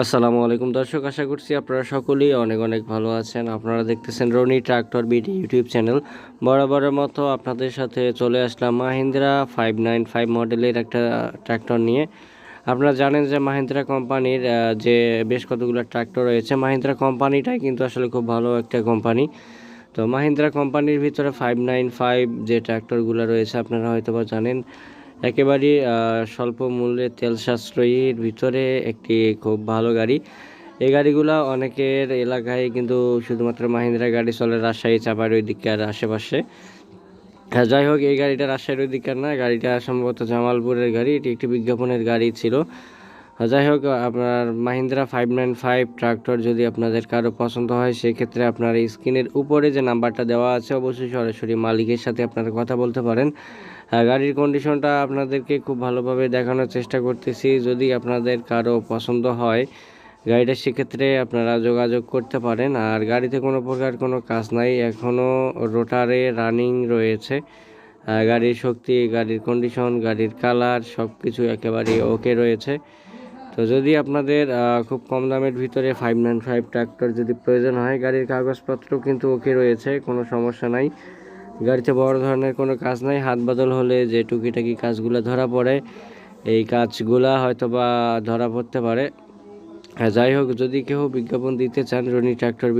আসসালামু আলাইকুম দর্শক, আশা করছি আপনারা সকলেই অনেক অনেক ভালো আছেন। আপনারা দেখতেছেন Roni tractor B D YouTube channel. বরাবরের মতো আপনাদের সাথে চলে আসলাম মাহিন্দ্রা ফাইভ নাইন ফাইভ মডেলের একটা ট্রাক্টর নিয়ে। আপনারা জানেন যে মাহিন্দ্রা কোম্পানির যে বেশ কতগুলো ট্রাক্টর রয়েছে, মাহিন্দ্রা কোম্পানিটাই কিন্তু আসলে খুব ভালো একটা কোম্পানি। তো মাহিন্দ্রা কোম্পানির ভিতরে ফাইভ নাইন ফাইভ যে ট্র্যাক্টরগুলো রয়েছে, আপনারা হয়তো বা জানেন। একেবারেই আহ, স্বল্প মূল্যে তেল সাশ্রয়ীর ভিতরে একটি খুব ভালো গাড়ি। এই গাড়িগুলো অনেকের এলাকায় কিন্তু শুধুমাত্র মাহিন্দ্রা গাড়ি চলে রাজশাহী চাপার ওই দিককার আশেপাশে। হ্যাঁ যাই হোক এই গাড়িটা রাজশাহীর ওই দিককার না গাড়িটা সম্ভবত জামালপুরের গাড়ি এটি একটি বিজ্ঞাপনের গাড়ি ছিল। যাই হোক, আপনার Mahindra five nine five tractor যদি আপনাদের কারও পছন্দ হয়, সেক্ষেত্রে আপনার স্ক্রিনের উপরে যে নাম্বারটা দেওয়া আছে, অবশ্যই সরাসরি মালিকের সাথে আপনারা কথা বলতে পারেন। গাড়ির কন্ডিশনটা আপনাদেরকে খুব ভালোভাবে দেখানোর চেষ্টা করতেছি। যদি আপনাদের কারও পছন্দ হয়, গাড়িটা সেক্ষেত্রে আপনারা যোগাযোগ করতে পারেন। আর গাড়িতে কোনো প্রকার কোনো কাজ নাই এখনও রোটারে রানিং রয়েছে। গাড়ির শক্তি, গাড়ির কন্ডিশন গাড়ির কালার সব কিছু একেবারে ওকে রয়েছে। তো যদি আপনাদের খুব কম দামের ভিতরে ফাইভ নাইন ফাইভ ট্র্যাক্টর যদি প্রয়োজন হয়, গাড়ির কাগজপত্র কিন্তু ওকে রয়েছে, কোনো সমস্যা নাই। গাড়িতে বড় ধরনের কোনো কাজ নাই, হাত বদল হলে যে টুকিটাকি কাজগুলো ধরা পড়ে, এই কাজগুলা হয়তো বা ধরা পড়তে পারে। যাই হোক, যদি কেউ বিজ্ঞাপন দিতে চান রনি ট্রাক্টর